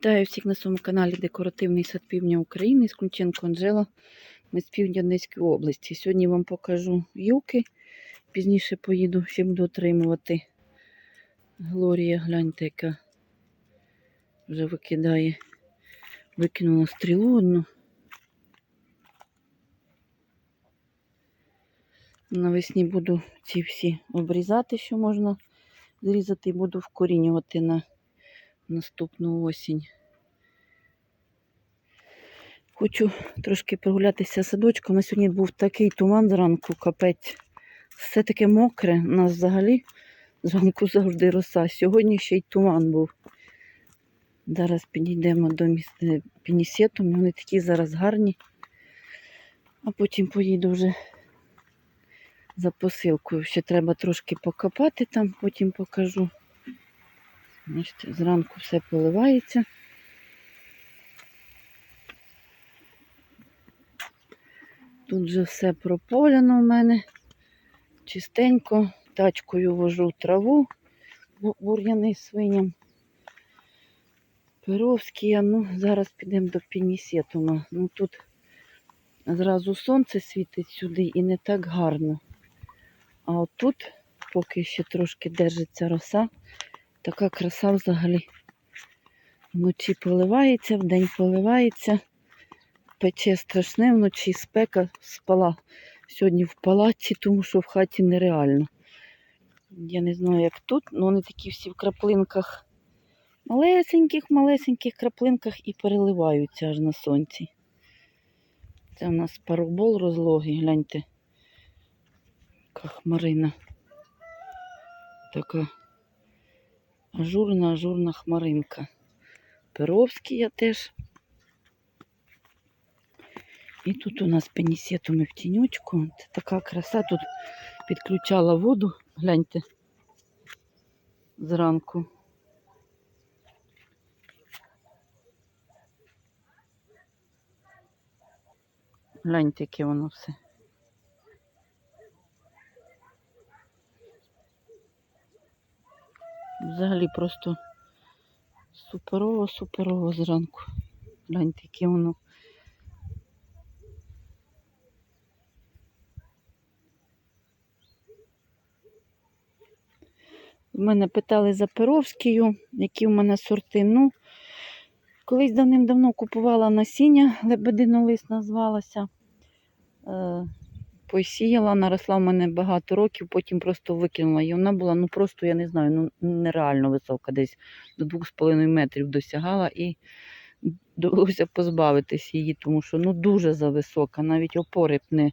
Вітаю всіх на своєму каналі Декоративний сад Півдня України з Кунченко Анжела. Ми з півдня Одеської області. Сьогодні вам покажу юки. Пізніше поїду, ще буду отримувати. Глорія, гляньте, яка вже викидає. Викинула стрілу одну. Навесні буду ці всі обрізати, що можна зрізати, і буду вкорінювати на наступну осінь. Хочу трошки прогулятися садочком. На сьогодні був такий туман зранку, капець. Все таке мокре. У нас взагалі зранку завжди роса. Сьогодні ще й туман був. Зараз підійдемо до міс... е, пінісету. Вони такі зараз гарні. А потім поїду вже за посилкою. Ще треба трошки покопати там, потім покажу. Бачите, зранку все поливається. Тут же все прополяно в мене. Чистенько. Тачкою вожу траву бу- бур'яни свиням. Перовський, ну, зараз підемо до пінісетума. Ну тут зразу сонце світить сюди і не так гарно. А отут, поки ще трошки держиться роса, Така краса взагалі. Вночі поливається, вдень поливається. Пече страшне, вночі спека спала. Сьогодні в палаці, тому що в хаті нереально. Я не знаю, як тут, але вони такі всі в краплинках. Малесеньких, малесеньких краплинках і переливаються аж на сонці. Це у нас парубол розлогий, гляньте. Яка хмарина. Така ажурна, ажурна хмаринка. Перовський я теж. І тут у нас пенісетуми в тінючку. Це така краса. Тут підключала воду, гляньте, зранку. Гляньте, яке воно все. Взагалі просто суперово, суперово зранку. Гляньте, яке воно. В мене питали за Перовською, які в мене сорти. Ну, колись давним-давно купувала насіння, лебединолис назвалася. Посіяла, наросла в мене багато років, потім просто викинула. І вона була, ну просто, я не знаю, ну нереально висока, десь до 2,5 метрів досягала і довелося позбавитись її, тому що ну дуже зависока, навіть опори б не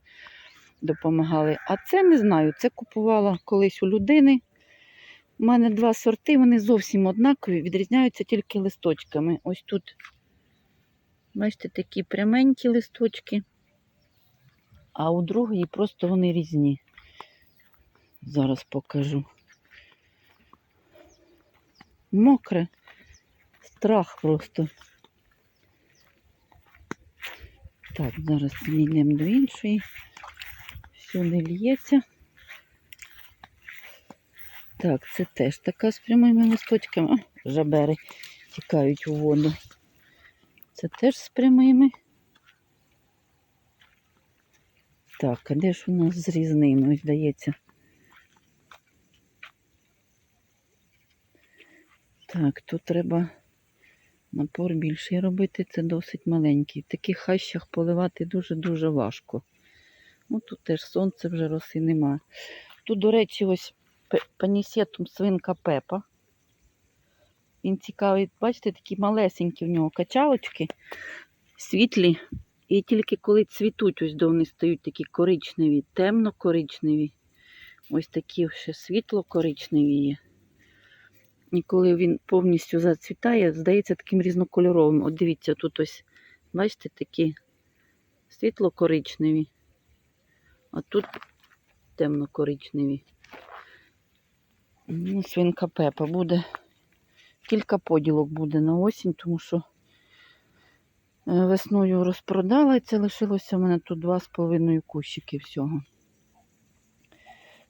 допомагали. А це не знаю, це купувала колись у людини. У мене два сорти, вони зовсім однакові, відрізняються тільки листочками. Ось тут, бачите, такі пряменькі листочки а у другої просто вони різні. Зараз покажу. Мокре, страх просто. Так, зараз підійдемо до іншої. Сюди лється. Так, це теж така з прямими листочками. Жабери тікають у воду. Це теж з прямими. Так, а де ж у нас з різниною, здається? Так, тут треба напор більший робити, це досить маленький. В таких хащах поливати дуже-дуже важко. Ну, тут теж сонце вже роси нема. Тут, до речі, ось панісетум свинка Пепа. Він цікавий, бачите, такі малесенькі в нього качалочки, світлі. І тільки коли цвітуть, ось до вони стають такі коричневі, темно-коричневі. Ось такі ще світло-коричневі є. І коли він повністю зацвітає, здається таким різнокольоровим. От дивіться, тут ось, бачите, такі світло-коричневі, а тут темно-коричневі. Ну, свинка Пепа буде. Кілька поділок буде на осінь, тому що Весною розпродала, і це лишилося в мене тут два з половиною кущики всього.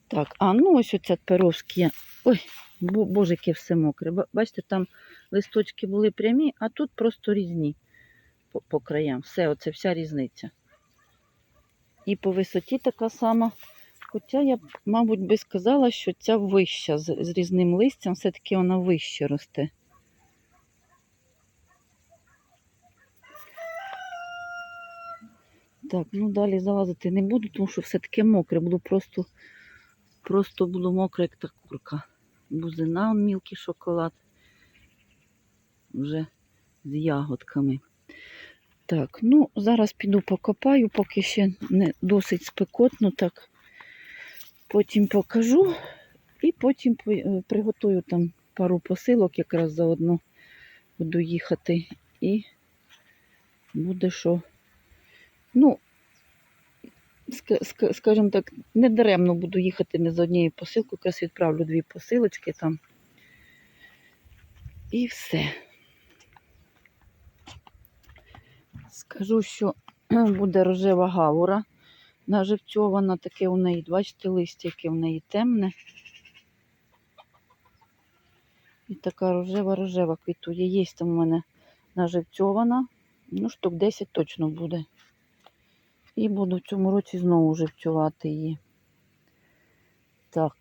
Так, а ну ось оця перовські. Ой, Бо, боже, все мокре. Бачите, там листочки були прямі, а тут просто різні по, по краям. Все, оце вся різниця. І по висоті така сама. Хоча я мабуть, би сказала, що ця вища з, з різним листям, все-таки вона вище росте. Так, ну далі залазити не буду, тому що все таке мокре. Буду просто, просто буду мокре, як та курка. Бузина, он мілкий шоколад. Вже з ягодками. Так, ну зараз піду покопаю, поки ще не досить спекотно, так. Потім покажу і потім е, приготую там пару посилок, якраз заодно буду їхати. І буде що. Ну, ска- ска- скажімо так, не даремно буду їхати не з однією посилкою, якраз відправлю дві посилочки там. І все. Скажу, що буде рожева гаура наживцьована, таке у неї, бачите, листя, яке в неї темне. І така рожева-рожева квітує. Є там у мене наживцьована. Ну, штук 10 точно буде. І буду в цьому році знову живцювати її. Так.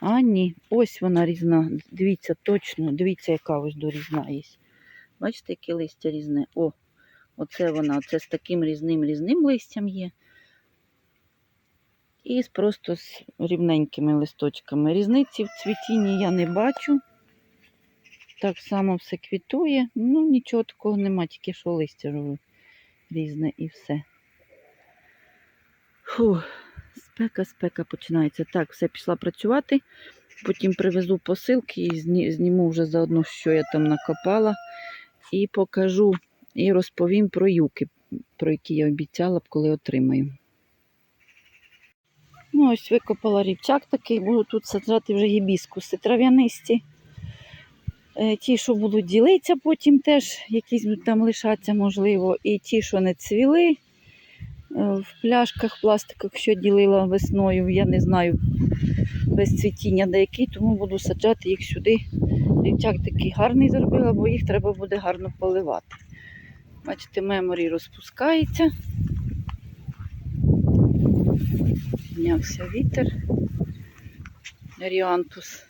А, ні, ось вона різна. Дивіться, точно, дивіться, яка ось до різна є. Бачите, яке листя різне? О, оце вона, оце з таким різним різним листям є. І просто з рівненькими листочками. Різниці в цвітінні я не бачу. Так само все квітує. Ну, нічого такого нема, тільки що листя ж різне і все. Фу, спека, спека починається. Так, все пішла працювати. Потім привезу посилки і зніму вже заодно, що я там накопала. І покажу, і розповім про юки, про які я обіцяла б, коли отримаю. Ну, ось викопала рівчак такий, буду тут саджати вже гібіскуси трав'янисті. Е, Ті, що будуть ділитися потім теж, якісь там лишатися, можливо, і ті, що не цвіли. Е, В пляшках пластикових, що ділила весною, я не знаю без цвітіння деякий, тому буду саджати їх сюди. Рівчак такий гарний зробила, бо їх треба буде гарно поливати. Бачите, меморі розпускається. Піднявся вітер. Ріантус.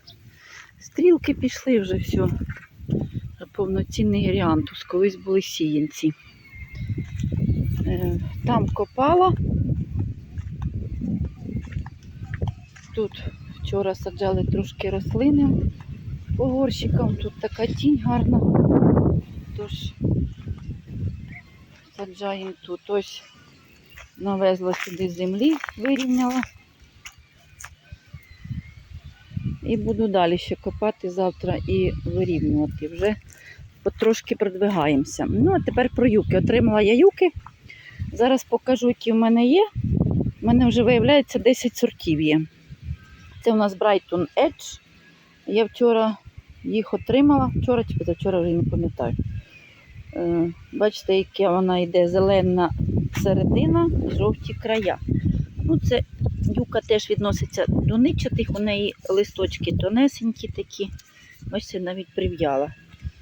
Стрілки пішли вже все. Повноцінний ріантус. Колись були сіянці. Е, Там копала. Тут вчора саджали трошки рослини по горщикам. Тут така тінь гарна. Тож саджаємо тут. Ось навезла сюди землі, вирівняла. І буду далі ще копати завтра і вирівнювати. Вже потрошки продвигаємося. Ну, а тепер про юки. Отримала я юки. Зараз покажу, які в мене є. У мене вже виявляється 10 сортів є. Це у нас Brighton Edge. Я вчора їх отримала. Вчора чи позавчора вже не пам'ятаю. Е, Бачите, яка вона йде зелена середина, жовті края. Ну, це юка теж відноситься до ничатих, у неї листочки тонесенькі такі. Бачите, навіть прив'яла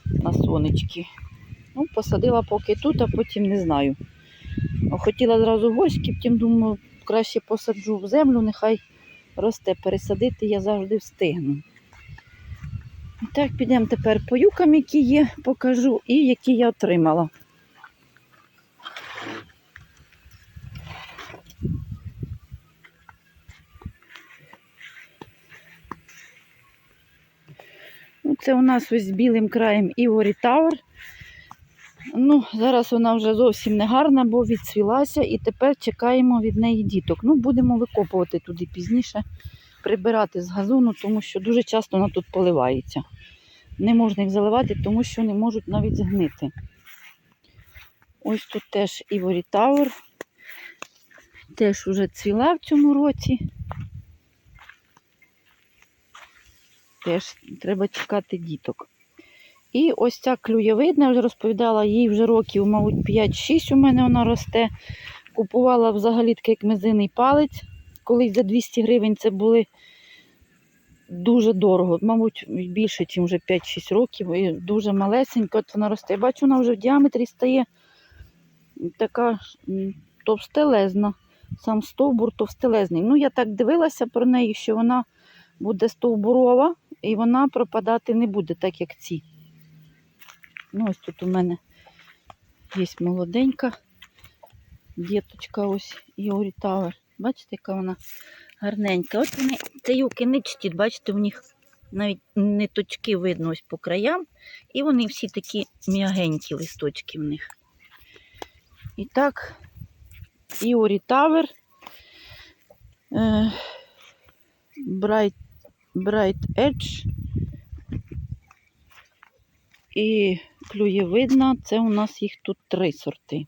на сонечки. Ну, посадила поки тут, а потім не знаю. Хотіла зразу горські, втім, думаю, краще посаджу в землю, нехай росте. Пересадити я завжди встигну. І так, підемо тепер по юкам, які є, покажу, і які я отримала. Це у нас ось з білим краєм Ivory Tower. Ну, зараз вона вже зовсім не гарна, бо відцвілася, і тепер чекаємо від неї діток. Ну, будемо викопувати туди пізніше, прибирати з газону, тому що дуже часто вона тут поливається. Не можна їх заливати, тому що не можуть навіть згнити. Ось тут теж Ivory Tower. Теж вже цвіла в цьому році. Теж треба чекати діток. І ось ця клюєвидна, я вже розповідала, їй вже років, мабуть, 5-6 у мене вона росте. Купувала взагалі такий як мизиний палець, колись за 200 гривень це були дуже дорого. Мабуть, більше, ніж вже 5-6 років. І дуже малесенько от вона росте. Я бачу, вона вже в діаметрі стає така товстелезна. Сам стовбур товстелезний. Ну, я так дивилася про неї, що вона буде стовбурова і вона пропадати не буде, так як ці. Ну, ось тут у мене є молоденька діточка ось Іорі Тавер. Бачите, яка вона гарненька. От вони, це юки не чтіть, бачите, у них навіть ниточки видно ось по краям. І вони всі такі м'ягенькі листочки в них. І так, Іорі Тавер. Е, Bright, Edge. І клюєвидна, це у нас їх тут три сорти.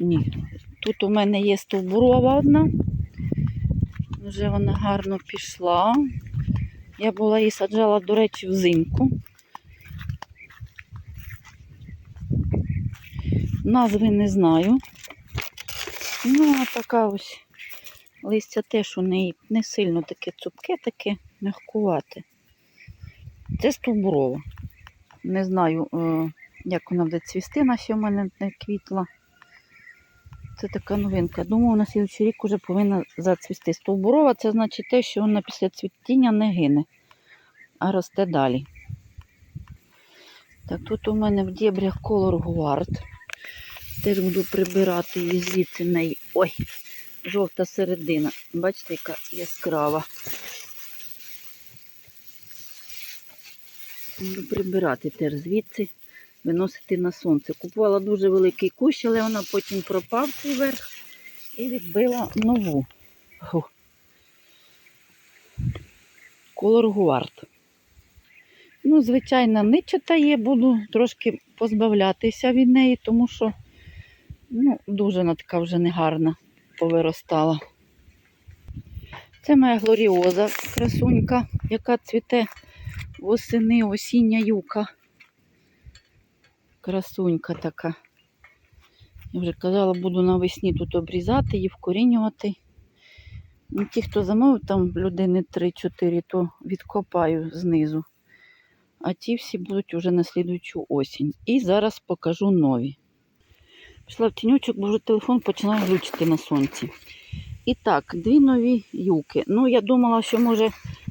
Ні, тут у мене є стовбурова одна. Вже вона гарно пішла. Я була її саджала, до речі, взимку. Назви не знаю. Ну, а така ось листя теж у неї не сильно таке цупке, таке мягкувате. Це стовбурова. Не знаю, е, як вона буде цвісти, на що в мене не квітла. Це така новинка. Думаю, на слідчий рік вже повинна зацвісти. Стовбурова це значить те, що вона після цвітіння не гине, а росте далі. Так, тут у мене в дєбрях колор гуард. Теж буду прибирати її звідси неї. Ой, жовта середина. Бачите, яка яскрава. Буду прибирати теж звідси, виносити на сонце. Купувала дуже великий кущ, але вона потім пропав цей верх і відбила нову. Колор гуард. Ну, звичайно, ничата є, буду трошки позбавлятися від неї, тому що ну, дуже вона така вже негарна повиростала. Це моя глоріоза красунька, яка цвіте восени осіння юка. Красунька така. Я вже казала, буду навесні тут обрізати і вкорінювати. Ну, ті, хто замовив там людини 3-4, то відкопаю знизу. А ті всі будуть уже на слідуючу осінь. І зараз покажу нові. Пішла в тінючок, бо вже телефон починав глючити на сонці. І так, дві нові юки. Ну, я думала, що може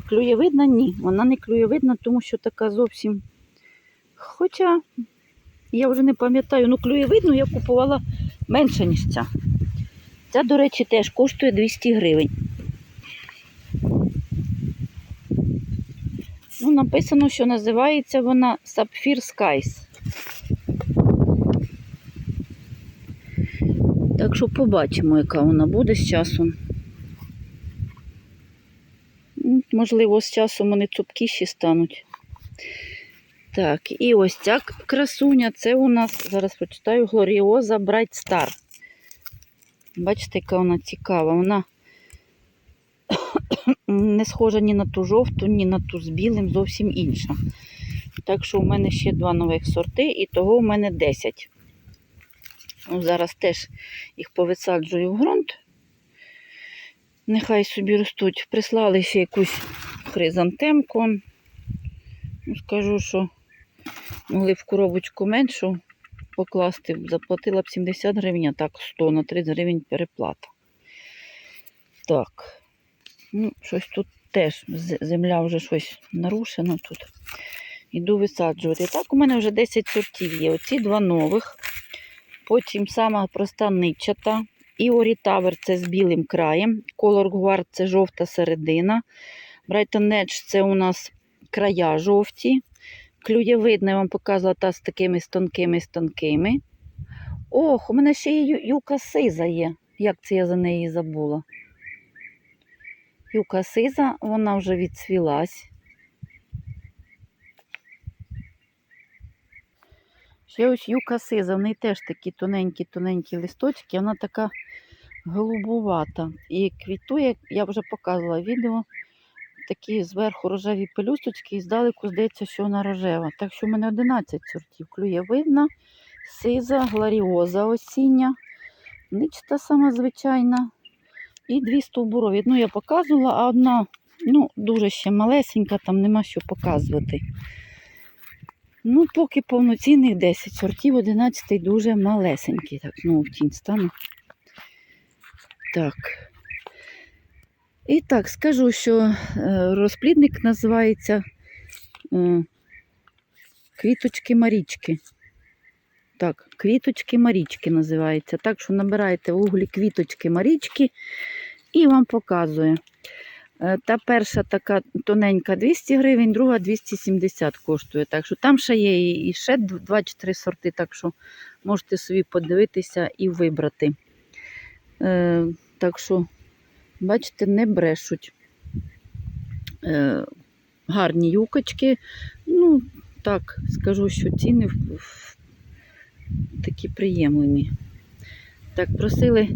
клюєвидна. Ні, вона не клюєвидна, тому що така зовсім. Хоча, я вже не пам'ятаю, ну клюєвидну я купувала менше, ніж ця. Ця, до речі, теж коштує 200 гривень. Ну, написано, що називається вона Sapphire Skies. Так що побачимо, яка вона буде з часом. Ну, Можливо, з часом вони цупкіші стануть. Так, і ось ця красуня, це у нас, зараз прочитаю, Глоріоза Bright Star. Бачите, яка вона цікава. Вона не схожа ні на ту жовту, ні на ту з білим, зовсім інша. Так що у мене ще два нових сорти, і того у мене 10. Зараз теж їх повисаджую в ґрунт. Нехай собі ростуть. Прислали ще якусь хризантемку. Ну, скажу, що могли в коробочку меншу покласти, заплатила б 70 гривень, а так 100 на 30 гривень переплата. Так. Ну, щось тут теж земля вже щось нарушена тут. Іду висаджувати. Так, у мене вже 10 сортів є. Оці два нових. Потім сама проста ничата. Іорі Тавер це з білим краєм. Color Guard це жовта середина. Brighton Edge це у нас края жовті. Клюєвидна, я вам показувала та з такими тонкими тонкими. Ох, у мене ще є юка сиза є. Як це я за неї забула? Юка сиза, вона вже відцвілась. Ще ось юка сиза, в неї теж такі тоненькі-тоненькі листочки, вона така голубувата. І квітує, я вже показувала відео, такі зверху рожеві пелюсточки і здалеку здається, що вона рожева. Так що в мене 11 сортів. Клює видна, сиза, гларіоза осіння, ничта сама звичайна. І дві стовбурові. Одну я показувала, а одна ну, дуже ще малесенька, там нема що показувати. Ну, поки повноцінних 10 сортів, 11 дуже малесенький. Так, знову в тінь стану. Так. І так, скажу, що е, розплідник називається е, квіточки Марічки. Так, квіточки Марічки називається. Так що набираєте в гуглі квіточки Марічки і вам показує. Е, Та перша така тоненька 200 гривень, друга 270 коштує. Так що там ще є і ще 2-3 сорти, так що можете собі подивитися і вибрати. Е, так що, бачите, не брешуть. Е, гарні юкочки. Ну, так, скажу, що ціни такі приємлені. Так, просили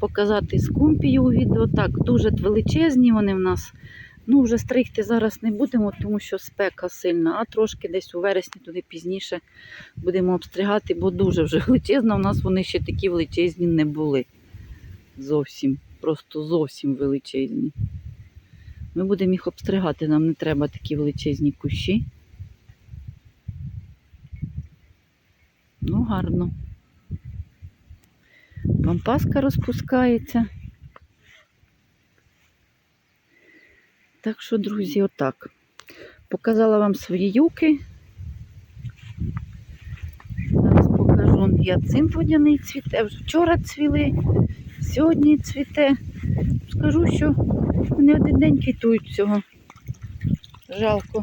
показати скумпію у відео. Так, дуже величезні вони в нас. Ну, вже стригти зараз не будемо, тому що спека сильна, а трошки десь у вересні, туди пізніше будемо обстригати, бо дуже вже величезна. У нас вони ще такі величезні не були. Зовсім, просто зовсім величезні. Ми будемо їх обстригати, нам не треба такі величезні кущі. Ну, гарно. Пампаска розпускається. Так що, друзі, отак. Показала вам свої юки. Зараз покажу гіацинт водяний цвіте. Вже вчора цвіли, сьогодні цвіте. Скажу, що вони один день квітують цього. Жалко.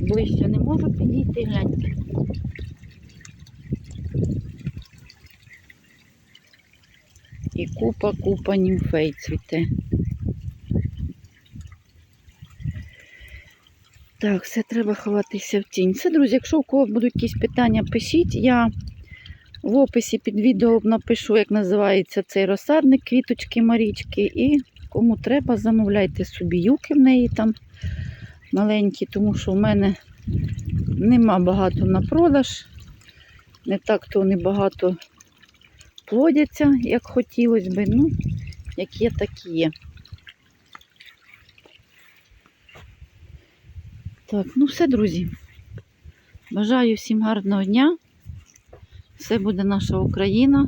Ближче не можу підійти, гляньте. І купа, купа німфей цвіте. Так, все треба ховатися в тінь. Все, друзі, якщо у кого будуть якісь питання, пишіть. Я в описі під відео напишу, як називається цей розсадник, квіточки Марічки. І кому треба, замовляйте собі юки в неї там маленькі, тому що в мене нема багато на продаж. Не так то вони багато плодяться, як хотілося би. Ну, як є, так є. Так, ну все, друзі. Бажаю всім гарного дня. Все буде наша Україна.